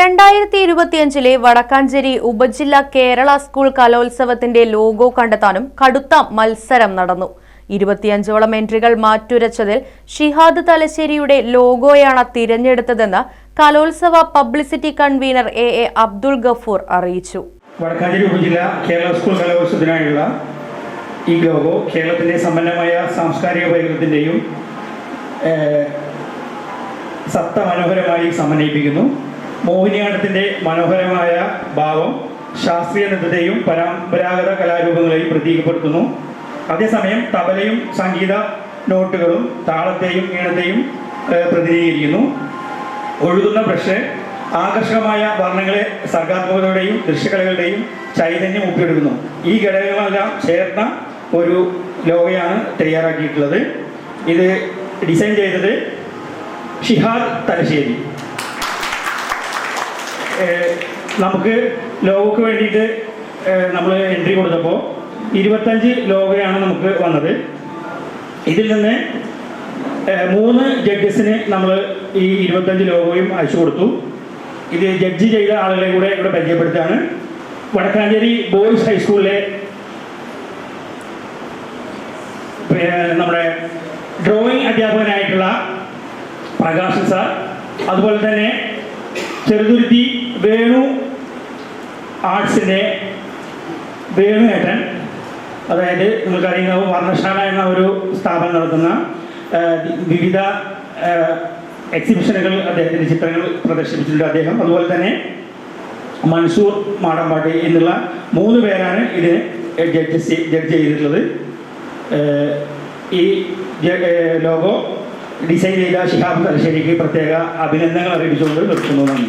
രണ്ടായിരത്തി ഇരുപത്തിയഞ്ചിലെ വടക്കാഞ്ചേരി ഉപജില്ല കേരള സ്കൂൾ കലോത്സവത്തിന്റെ ലോഗോ കണ്ടെത്താനും കടുത്ത മത്സരം നടന്നു. ഇരുപത്തിയഞ്ചോളം എൻട്രികൾ മാറ്റുരച്ചതിൽ ഷിഹാദ് തലശ്ശേരിയുടെ ലോഗോയാണ് തിരഞ്ഞെടുത്തതെന്ന് കലോത്സവ publicity convener A A Abdul Gafoor അറിയിച്ചു. വടക്കാഞ്ചേരി ഉപജില്ല കേരള സ്കൂൾ കലോത്സവത്തിനായുള്ള ഈ ലോഗോ കേരളത്തിന്റെ സമ്പന്നമായ സാംസ്കാരിക പൈതൃകത്തിന്റെയും സത്ത മനോഹരമായി സമന്വയിപ്പിക്കുന്നു. മോഹിനിയാട്ടത്തിന്റെ മനോഹരമായ ഭാവം ശാസ്ത്രീയ നൃത്തത്തെയും പരമ്പരാഗത കലാരൂപങ്ങളെയും പ്രതീകപ്പെടുത്തുന്നു. അതേസമയം തബലയും സംഗീത നോട്ടുകളും താളത്തെയും ഈണത്തെയും പ്രതിനിധീകരിക്കുന്നു. ഒഴുകുന്ന ബ്രഷ് ആകർഷകമായ വർണങ്ങളെ സർഗാത്മകതയുടെയും ദൃശ്യകലകളുടെയും ചൈതന്യം ഒപ്പിയെടുക്കുന്നു ഈ ഘടകങ്ങളെല്ലാം ചേർന്ന ഒരു ലോഗയാണ് തയ്യാറാക്കിയിട്ടുള്ളത്. ഇത് ഡിസൈൻ ചെയ്തത് ഷിഹാദ് തലശ്ശേരി. നമുക്ക് ലോഗോക്ക് വേണ്ടിയിട്ട് നമ്മൾ എൻട്രി കൊടുത്തപ്പോൾ ഇരുപത്തഞ്ച് ലോഗോയാണ് നമുക്ക് വന്നത്. ഇതിൽ നിന്ന് മൂന്ന് ജഡ്ജസിന് നമ്മൾ ഈ ഇരുപത്തഞ്ച് ലോഗോയും അയച്ചു കൊടുത്തു. ഇത് ജഡ്ജ് ചെയ്ത ആളുകളെ കൂടെ ഇവിടെ പരിചയപ്പെടുത്താണ് വടക്കാഞ്ചേരി ബോയ്സ് ഹൈസ്കൂളിലെ നമ്മുടെ ഡ്രോയിങ് അധ്യാപകനായിട്ടുള്ള പ്രകാശൻ സാർ. അതുപോലെ തന്നെ ചെറുതുരുത്തി വേണു ആർട്സിന്റെ വേണു ഏട്ടൻ അതായത് നിങ്ങൾക്കറിയുന്ന വർണശാല എന്ന ഒരു സ്ഥാപനം നടത്തുന്ന വിവിധ എക്സിബിഷനുകൾ അദ്ദേഹത്തിന്റെ ചിത്രങ്ങൾ പ്രദർശിപ്പിച്ചിട്ടുണ്ട് അദ്ദേഹം. അതുപോലെ തന്നെ മൻസൂർ മാടമ്പാട്ടി എന്നുള്ള മൂന്ന് പേരാണ് ഇതിന് ജഡ്ജസ് ജഡ്ജ് ചെയ്തിട്ടുള്ളത്. ഈ ലോഗോ ഡിസൈൻ ചെയ്ത ഷിഹാബ് തലശ്ശേരിക്ക് പ്രത്യേക അഭിനന്ദനങ്ങൾ അറിയിച്ചുകൊണ്ട് നിർത്തുന്നു. നന്ദി.